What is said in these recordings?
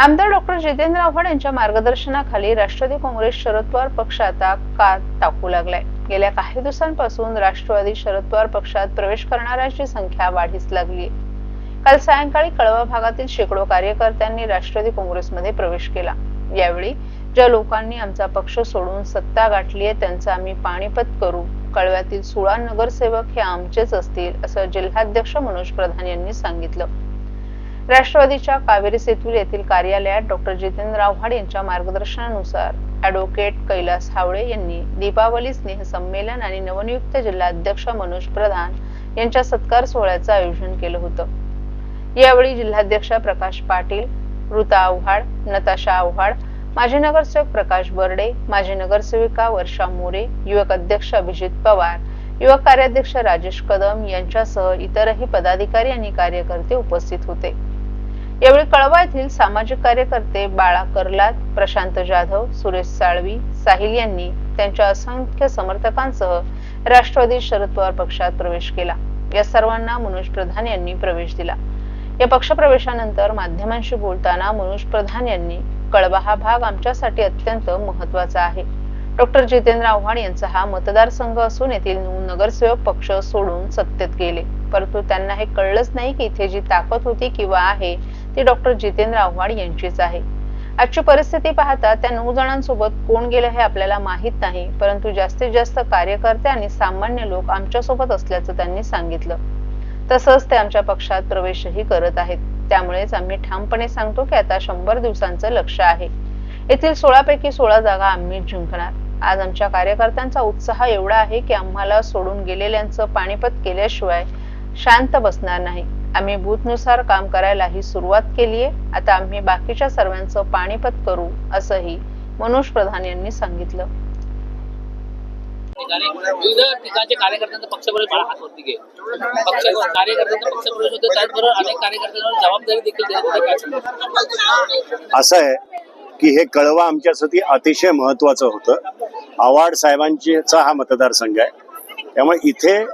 आमदार डॉक्टर जितेंद्र आव्हाड यांच्या मार्गदर्शनाखाली राष्ट्रवादी काँग्रेस शरद पवार पक्ष आता का टाकू लागलाय. गेल्या काही दिवसांपासून राष्ट्रवादी शरद पवार पक्षात प्रवेश करणाऱ्यांची संख्या वाढीस लागली काल सायंकाळी कळवा भागातील शेकडो कार्यकर्त्यांनी राष्ट्रवादी काँग्रेसमध्ये प्रवेश केला. यावेळी ज्या लोकांनी आमचा पक्ष सोडून सत्ता गाठली आहे त्यांचं आम्ही पाणीपत करू. कळव्यातील सोळा नगरसेवक हे आमचेच असतील असं जिल्हाध्यक्ष मनोज प्रधान यांनी सांगितलं. राष्ट्रवादीच्या कावेरी सेतू येथील कार्यालयात डॉक्टर जितेंद्र आव्हाड यांच्या मार्गदर्शनानुसार ॲडव्होकेट कैलास हावळे यांनी दीपावली स्नेह संमेलन आणि नवनियुक्त जिल्हाध्यक्ष मनोज प्रधान यांच्या सत्कार सोहळ्याचं आयोजन केलं होतं. यावेळी जिल्हाध्यक्ष प्रकाश पाटील ऋता आव्हाड नताशा आव्हाड माजी नगरसेवक प्रकाश बर्डे माजी नगरसेविका वर्षा मोरे युवक अध्यक्ष अभिजित पवार युवक कार्याध्यक्ष राजेश कदम यांच्यासह इतरही पदाधिकारी आणि कार्यकर्ते उपस्थित होते. यावेळी कळवा येथील सामाजिक कार्यकर्ते बाळा कर्लात प्रशांत जाधव सुरेश साळवी साहिल यांनी त्यांच्या असंख्य समर्थकांसह राष्ट्रवादी शरद पवार पक्षात प्रवेश केला. या सर्वांना मनोज प्रधान यांनी प्रवेश दिला. या पक्षप्रवेशानंतर माध्यमांशी बोलताना मनोज प्रधान यांनी कळवा हा भाग आमच्यासाठी अत्यंत महत्त्वाचा आहे. डॉक्टर जितेंद्र आव्हाड यांचा हा मतदारसंघ असून येथील नगरसेवक पक्ष सोडून सत्तेत गेले. परंतु त्यांना हे कळलंच नाही की इथे जी ताकद होती किंवा आहे ती डॉक्टर जितेंद्र आव्हाड यांचीच आहे. आजची परिस्थिती पाहता त्या नऊ जणांसोबत कोण गेलं हे आपल्याला माहीत नाही परंतु जास्तीत जास्त कार्यकर्ते आणि सामान्य लोक आमच्यासोबत असल्याचं त्यांनी सांगितलं. तसंच ते आमच्या पक्षात प्रवेशही करत आहेत. त्यामुळेच आम्ही ठामपणे सांगतो की आता शंभर दिवसांचं लक्ष आहे. येथील सोळा पैकी सोळा जागा आम्ही जिंकणार. आज आमच्या कार्यकर्त्यांचा उत्साह एवढा आहे की आम्हाला सोडून गेलेल्यांचं पाणीपत केल्याशिवाय शांत बसणार नाही. आम्ही बूथनुसार काम करायलाही सुरुवात केलीये. आता आम्ही बाकीच्या सर्वांचं पाणीपत करू असंही मनोज प्रधान यांनी सांगितलं. ठिकाणी विविध ठिकाणचे कार्यकर्त्यांचा पक्षप्रवेश मला हात वरती घे. पक्ष कार्यकर्त्यांचा पक्षप्रवेश होतो त्याचबरोबर अनेक कार्यकर्त्यांवर जबाबदारी देखील देण्यात येते. काय सांगणार? असं आहे की हे कळवा आमच्यासाठी अतिशय महत्वाचं होतं. आव्हाड साहेबांचा हा मतदारसंघ आहे. त्यामुळे इथे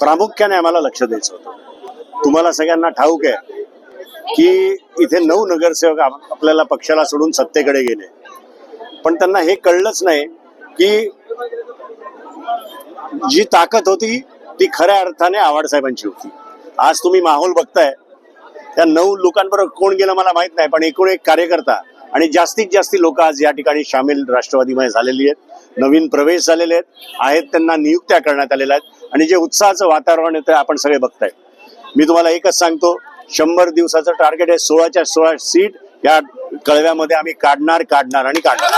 प्रामुख्याने आम्हाला लक्ष द्यायचं होतं. तुम्हाला सगळ्यांना ठाऊक आहे की इथे नऊ नगरसेवक आपल्याला पक्षाला सोडून सत्तेकडे गेले. पण त्यांना हे कळलंच नाही की जी ताकद होती ती खऱ्या अर्थाने आव्हाड साहेबांची होती. आज तुम्ही माहोल बघताय. त्या नऊ लोकांबरोबर कोण गेलं मला माहीत नाही पण एकूण एक कार्यकर्ता आणि जास्तीत जास्त लोक आज या ठिकाणी सामील राष्ट्रवादीमध्ये झालेली आहेत. नवीन प्रवेश झालेले आहेत. आहेत त्यांना नियुक्त्या करण्यात आलेल्या आहेत. आणि जे उत्साहाचं वातावरण आहे ते आपण सगळे बघताय मी तुम्हाला एकच सांगतो शंभर दिवसाचं टार्गेट आहे सोळाच्या सोळा सीट या कळव्यामध्ये आम्ही काढणार काढणार आणि काढणार.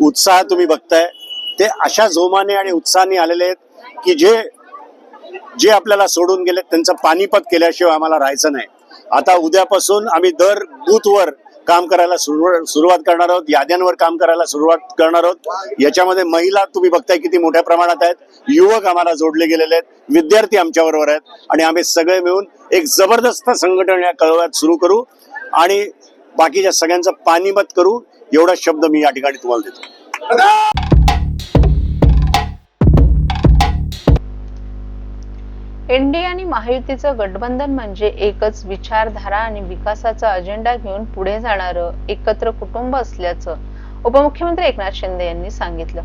उत्साह तुम्ही बघताय. ते अशा जोमाने आणि उत्साहाने आलेले आहेत की जे जे आपल्याला सोडून गेले त्यांचं पाणीपत केल्याशिवाय आम्हाला राहायचं नाही. आता उद्यापासून आम्ही दर बूथवर काम करायला सुरुवात सुरुवात करणार आहोत. याद्यांवर काम करायला सुरुवात करणार आहोत. याच्यामध्ये महिला तुम्ही बघताय किती मोठ्या प्रमाणात आहेत. युवक आम्हाला जोडले गेलेले आहेत. विद्यार्थी आमच्या बरोबर आहेत. आणि आम्ही सगळे मिळून एक जबरदस्त संघटन या कळव्यात सुरू करू आणि बाकीच्या सगळ्यांचं पाणीमत करू. एवढा शब्द मी या ठिकाणी तुम्हाला देतो. एनडीए आणि महायुतीचं गठबंधन म्हणजे एकच विचारधारा आणि विकासाचा अजेंडा घेऊन पुढे जाणारं एकत्र कुटुंब असल्याचं उपमुख्यमंत्री एकनाथ शिंदे यांनी सांगितलं.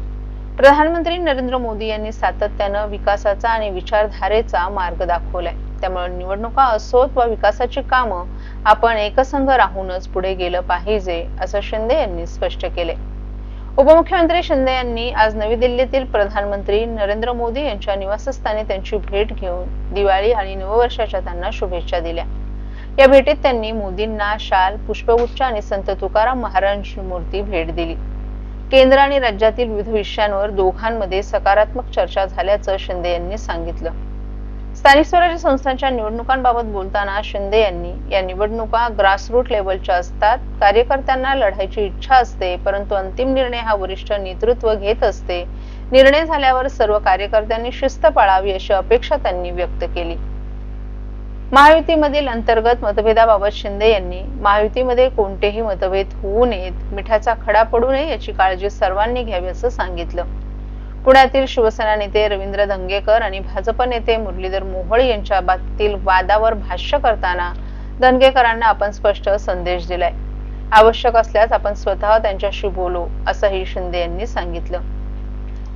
प्रधानमंत्री नरेंद्र मोदी यांनी सातत्यानं विकासाचा आणि विचारधारेचा मार्ग दाखवलाय. त्यामुळे निवडणुका असोत वा विकासाची कामं आपण एकसंघ राहूनच पुढे गेलं पाहिजे असं शिंदे यांनी स्पष्ट केले उपमुख्यमंत्री शिंदे यांनी आज नवी दिल्लीतील प्रधानमंत्री नरेंद्र मोदी यांच्या निवासस्थानी त्यांची भेट घेऊन दिवाळी आणि नववर्षाच्या त्यांना शुभेच्छा दिल्या. या भेटीत त्यांनी मोदींना शाल पुष्पगुच्छ आणि संत तुकाराम महाराजांची मूर्ती भेट दिली. केंद्र आणि राज्यातील विविध विषयांवर दोघांमध्ये सकारात्मक चर्चा झाल्याचं शिंदे यांनी सांगितलं. स्थानिक स्वराज्य संस्थांच्या निवडणुकांबाबत बोलताना शिंदे यांनी या निवडणुका ग्रासरूट लेवलच्या असतात. कार्यकर्त्यांना लढायची इच्छा असते परंतु अंतिम निर्णय हा वरिष्ठ नेतृत्व घेत असते. निर्णय झाल्यावर सर्व कार्यकर्त्यांनी शिस्त पाळावी अशी अपेक्षा त्यांनी व्यक्त केली. महायुतीमधील अंतर्गत मतभेदाबाबत शिंदे यांनी महायुतीमध्ये कोणतेही मतभेद होऊ नयेत मिठाचा खडा पडू नये याची काळजी सर्वांनी घ्यावी असं सांगितलं. पुण्यातील शिवसेना नेते रवींद्र धंगेकर आणि भाजप नेते मुरलीधर मोहोळ यांच्या बाबतीतील वादावर भाष्य करताना धनगेकरांना आपण स्पष्ट संदेश दिलाय. आवश्यक असल्यास आपण स्वतः त्यांच्याशी बोलू असंही शिंदे यांनी सांगितलं.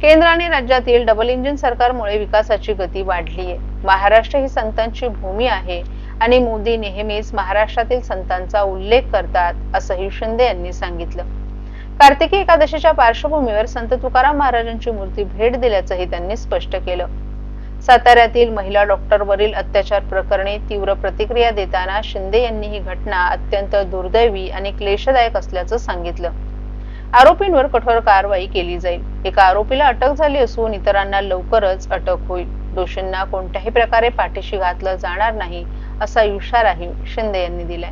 केंद्राने राज्यातील डबल इंजिन सरकारमुळे विकासाची गती वाढली आहे महाराष्ट्र ही संतांची भूमी आहे आणि मोदी नेहमीच महाराष्ट्रातील संतांचा उल्लेख करतात असंही शिंदे यांनी सांगितलं. कार्तिकी एकादशीच्या पार्श्वभूमीवर संत तुकाराम महाराजांची मूर्ती भेट दिल्याचंही त्यांनी स्पष्ट केलं. साताऱ्यातील महिला डॉक्टरवरील अत्याचार प्रकरणी तीव्र प्रतिक्रिया देताना शिंदे यांनी ही घटना अत्यंत दुर्दैवी आणि क्लेशदायक असल्याचं सांगितलं. आरोपींवर कठोर कारवाई केली जाईल. एका आरोपीला अटक झाली असून इतरांना लवकरच अटक होईल. दोषींना कोणत्याही प्रकारे पाठीशी घातलं जाणार नाही असा इशाराही शिंदे यांनी दिलाय.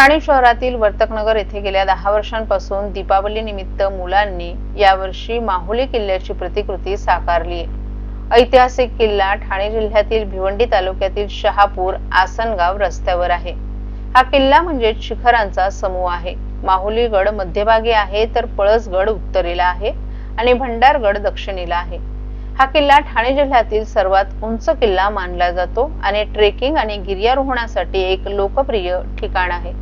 ठाणे शहरातील वर्तकनगर येथे गेल्या दहा वर्षांपासून दीपावली निमित्त मुलांनी यावर्षी माहुली किल्ल्याची प्रतिकृती साकारली आहे. ऐतिहासिक किल्ला ठाणे जिल्ह्यातील भिवंडी तालुक्यातील शहापूर आसनगाव रस्त्यावर आहे. हा किल्ला म्हणजे शिखरांचा समूह आहे. माहुलीगड मध्यभागी आहे तर पळसगड उत्तरेला आहे आणि भंडारगड दक्षिणेला आहे. हा किल्ला ठाणे जिल्ह्यातील सर्वात उंच किल्ला मानला जातो आणि ट्रेकिंग आणि गिर्यारोहणासाठी एक लोकप्रिय ठिकाण आहे.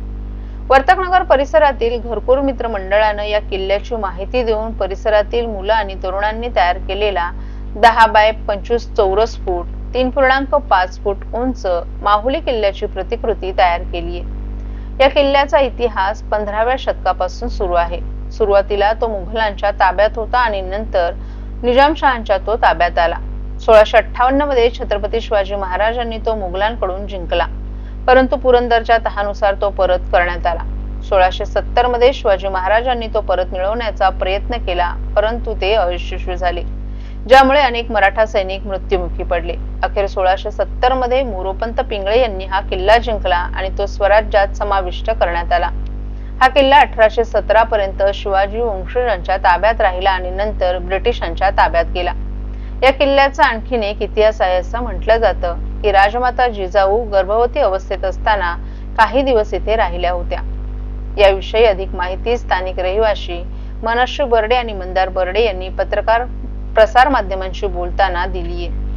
वर्तकनगर परिसरातील घरकोर मित्र मंडळानं या किल्ल्याची माहिती देऊन परिसरातील मुलं आणि तरुणांनी तयार केलेला दहा बाय पंचवीस चौरस फूट तीन पूर्णांक पाच फूट उंच माहुली किल्ल्याची प्रतिकृती तयार केली आहे. या किल्ल्याचा इतिहास पंधराव्या शतकापासून सुरू आहे. सुरुवातीला तो मुघलांच्या ताब्यात होता आणि नंतर निजामशहांच्या तो ताब्यात आला. सोळाशे अठ्ठावन्नमध्ये छत्रपती शिवाजी महाराजांनी तो मुघलांकडून जिंकला. परंतु पुरंदरच्या तहानुसार तो परत करण्यात आला. सोळाशे सत्तरमध्ये शिवाजी महाराजांनी तो परत मिळवण्याचा प्रयत्न केला परंतु ते अयशस्वी झाले ज्यामुळे अनेक मराठा सैनिक मृत्युमुखी पडले. अखेर सोळाशे सत्तरमध्ये मोरोपंत पिंगळे यांनी हा किल्ला जिंकला आणि तो स्वराज्यात समाविष्ट करण्यात आला. हा किल्ला अठराशे सतरा पर्यंत शिवाजी वंशजांच्या ताब्यात राहिला आणि नंतर ब्रिटिशांच्या ताब्यात गेला. या किल्ल्याचा आणखीन एक इतिहास आहे असं म्हटलं जातं. की राजमाता जिजाऊ गर्भवती अवस्थेत असताना काही दिवस इथे राहिल्या होत्या. याविषयी अधिक माहिती स्थानिक रहिवाशी मनश्री बर्डे आणि मंदार बर्डे यांनी पत्रकार प्रसार माध्यमांशी बोलताना दिली आहे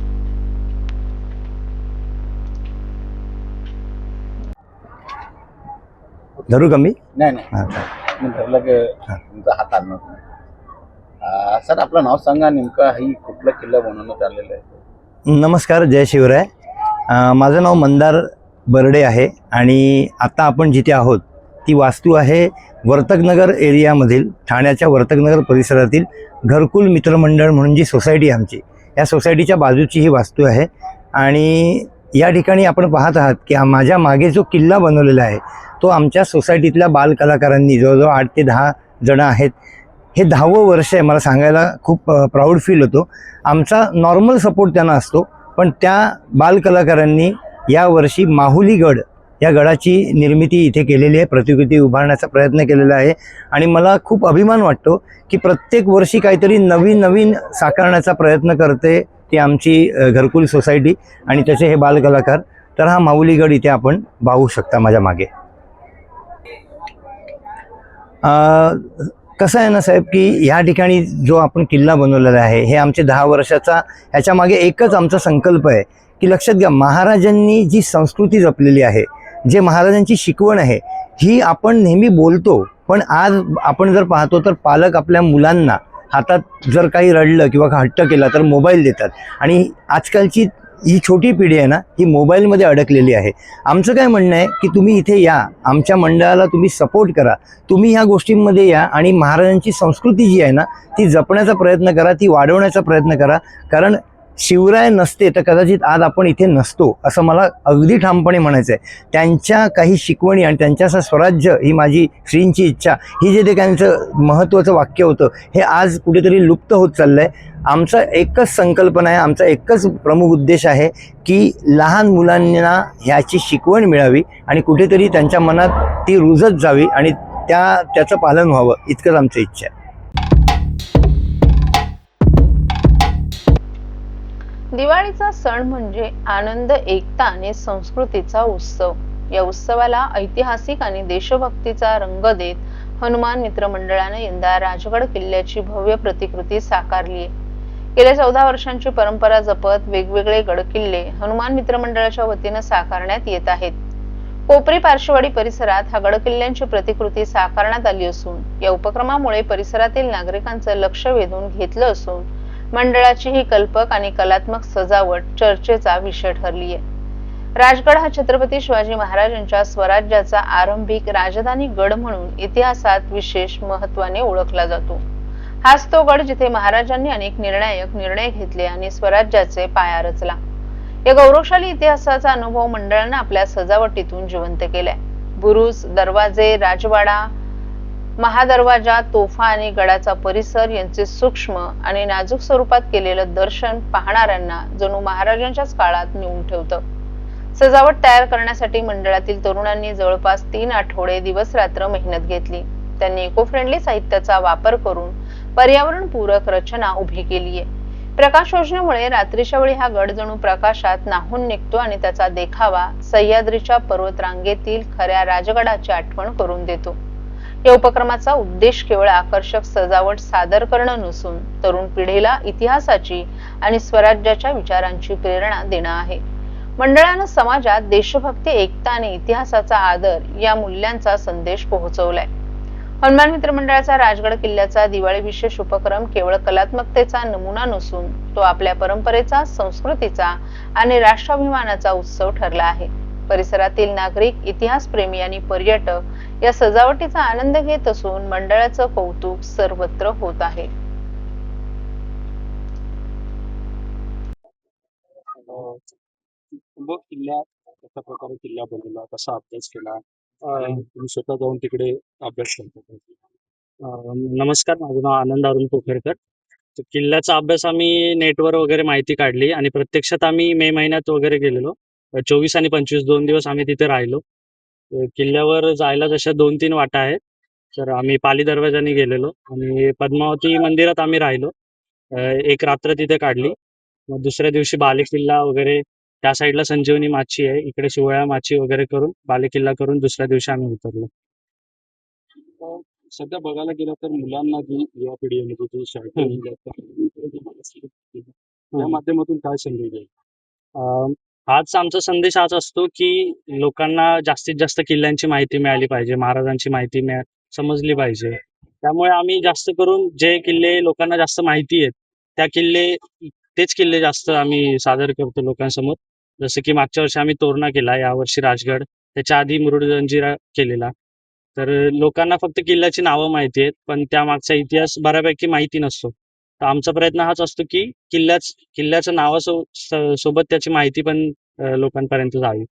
धरू का मी? नाही नाही. की तुमचा हात आणणार नाही. सर आपलं नाव सांगा नेमकं ही कुठला किल्ला बनवण्यात आलेला आहे? नमस्कार जय शिवराय. माझं नाव मंदार बर्डे आहे आणि आता आपण जिथे आहोत ती वास्तू आहे वर्तकनगर एरियामधील ठाण्याच्या वर्तकनगर परिसरातील घरकुल मित्रमंडळ म्हणून जी सोसायटी आमची. या सोसायटीच्या बाजूची ही वास्तू आहे आणि या ठिकाणी आपण पाहत आहात की माझ्या मागे जो किल्ला बनवलेला आहे तो आमच्या सोसायटीतल्या बालकलाकारांनी जवळजवळ आठ ते दहा जणं आहेत. हे दहावं वर्ष आहे मला सांगायला खूप प्राऊड फील होतो. आमचा नॉर्मल सपोर्ट त्यांना असतो. पण त्या बालकलाकारांनी यावर्षी माहुलीगड या गडाची निर्मिती इथे केलेली आहे. प्रतिकृती उभारण्याचा प्रयत्न केलेला आहे. आणि मला खूप अभिमान वाटतो की प्रत्येक वर्षी काहीतरी नवीन नवीन साकारण्याचा प्रयत्न करते ती आमची घरकुल सोसायटी आणि त्याचे हे बालकलाकार. तर हा माऊलीगड इथे आपण पाहू शकता माझ्या मागे. कसं आहे ना साहेब की ह्या ठिकाणी जो आपण किल्ला बनवलेला आहे हे आमचे दहा वर्षाचा ह्याच्या मागे एकच आमचा संकल्प आहे की लक्षात घ्या महाराजांनी जी संस्कृती जपलेली आहे जे महाराजांची शिकवण आहे ही आपण नेहमी बोलतो पण आज आपण जर पाहतो तर पालक आपल्या मुलांना हातात जर काही रडलं किंवा हट्ट केला तर मोबाईल देतात. आणि आजकालची ही छोटी पिढी आहे ना ही मोबाईलमध्ये अडकलेली आहे. आमचं काय म्हणणं आहे की तुम्ही इथे या आमच्या मंडळाला तुम्ही सपोर्ट करा. तुम्ही ह्या गोष्टींमध्ये या आणि महाराजांची संस्कृती जी आहे ना ती जपण्याचा प्रयत्न करा ती वाढवण्याचा प्रयत्न करा. कारण शिवराय नसते तर कदाचित आज आपण इथे नसतो असं मला अगदी ठामपणे म्हणायचं आहे त्यांच्या काही शिकवणी आणि त्यांच्याचं स्वराज्य ही माझी श्रींची इच्छा ही जे ते त्यांचं महत्त्वाचं वाक्य होतं हे आज कुठेतरी लुप्त होत चाललं आहे आमचा एकच संकल्पना आहे आमचा एकच प्रमुख उद्देश आहे की लहान मुलांना ह्याची शिकवण मिळावी आणि कुठेतरी त्यांच्या मनात ती रुजत जावी आणि त्या त्याचं पालन व्हावं इतकंच आमची इच्छा आहे. दिवाळीचा सण म्हणजे आनंद एकता आणि संस्कृतीचा उत्सव. या उत्सवाला ऐतिहासिक आणि देशभक्तीचा रंग देत हनुमान मित्रमंडळाने यंदा राजगड किल्ल्याची भव्य प्रतिकृती साकारली आहे. गेल्या चौदा वर्षांची परंपरा जपत वेगवेगळे गडकिल्ले हनुमान मित्र मंडळाच्या वतीनं साकारण्यात येत आहेत. कोपरी पार्श्ववाडी परिसरात हा गडकिल्ल्यांची प्रतिकृती साकारण्यात आली असून या उपक्रमामुळे परिसरातील नागरिकांचं लक्ष वेधून घेतलं असून मंडळाची ही कल्पक आणि कलात्मक सजावट चर्चेचा विषय ठरली आहे. राजगड हा छत्रपती शिवाजी महाराजांच्या स्वराज्याचा आरंभिक राजधानी गड म्हणून इतिहासात विशेष महत्वाने ओळखला जातो. हाच तो गड जिथे महाराजांनी अनेक निर्णायक निर्णय घेतले आणि स्वराज्याचे पाया रचला. या गौरवशाली इतिहासाचा अनुभव मंडळानं आपल्या सजावटीतून जिवंत केलाय. बुरुज दरवाजे राजवाडा महादरवाजा तोफा आणि गडाचा परिसर यांचे सूक्ष्म आणि नाजूक स्वरूपात केलेलं दर्शन पाहणाऱ्यांना जणू महाराजांच्याच काळात नेऊन ठेवतं. सजावट तयार करण्यासाठी मंडळातील तरुणांनी जवळपास तीन आठवडे दिवस रात्र मेहनत घेतली. त्यांनी इको फ्रेंडली साहित्याचा वापर करून पर्यावरण पूरक रचना उभी केली आहे. प्रकाश योजनेमुळे रात्रीच्या वेळी हा गड जणू प्रकाशात नाहून निघतो आणि त्याचा देखावा सह्याद्रीच्या पर्वतरांगेतील खऱ्या राजगडाची आठवण करून देतो. या उपक्रमाचा उद्देश केवळ आकर्षक सजावट सादर करणं नसून तरुण पिढीला इतिहासाची आणि स्वराज्याच्या विचारांची प्रेरणा देणं आहे. मंडळानं समाजात देशभक्ती एकता आणि इतिहासाचा आदर या मूल्यांचा संदेश पोहोचवलाय. हनुमान मित्र मंडळाचा राजगड किल्ल्याचा दिवाळी विशेष उपक्रम केवळ कलात्मकतेचा नमुना नसून तो आपल्या परंपरेचा संस्कृतीचा आणि राष्ट्राभिमानाचा उत्सव ठरला आहे. परिसरातील नागरिक इतिहासप्रेमी आणि पर्यटक या सजावटीचा आनंद घेत असून मंडळाचं कौतुक सर्वत्र होत आहे. किल्ला कशा प्रकारे किल्ला बनवला कसा अभ्यास केला? तुम्ही स्वतः जाऊन तिकडे अभ्यास करता. नमस्कार माझं नाव आनंद अरुण पोखरकर. किल्ल्याचा अभ्यास आम्ही नेटवर वगैरे माहिती काढली आणि प्रत्यक्षात आम्ही मे महिन्यात वगैरे गेलेलो. चोवीस आणि पंचवीस दोन दिवस आम्ही तिथे राहिलो. किल्ल्यावर जायला जशा दोन तीन वाटा आहेत तर आम्ही पाली दरवाजाने गेलेलो आणि पद्मावती मंदिरात आम्ही राहिलो. एक रात्र तिथे काढली. मग दुसऱ्या दिवशी बालेकिल्ला वगैरे त्या साईडला संजीवनी माची आहे. इकडे शिवळ्या माची वगैरे करून बालेकिल्ला करून दुसऱ्या दिवशी आम्ही उतरलो. सध्या बघायला गेलं तर मुलांना जी युवा पिढी आहे म्हणजे जी शाळेत त्या माध्यमातून काय संदेश देईल? हाच आमचा संदेश हाच असतो की लोकांना जास्तीत जास्त किल्ल्यांची माहिती मिळाली पाहिजे महाराजांची माहिती समजली पाहिजे. त्यामुळे आम्ही जास्त करून जे किल्ले लोकांना जास्त माहिती आहेत त्या किल्ले तेच किल्ले जास्त आम्ही सादर करतो लोकांसमोर. जसं की मागच्या वर्षी आम्ही तोरणा केला यावर्षी राजगड. त्याच्या आधी मुरुड जंजिरा केलेला. तर लोकांना फक्त किल्ल्याची नावं माहिती आहेत पण त्या मागचा इतिहास बऱ्यापैकी माहिती नसतो. तर आमचा प्रयत्न हाच असतो की किल्ल्याच किल्ल्याच्या नावासो स- सोबत त्याची माहिती पण अ, लोकांपर्यंत जावी.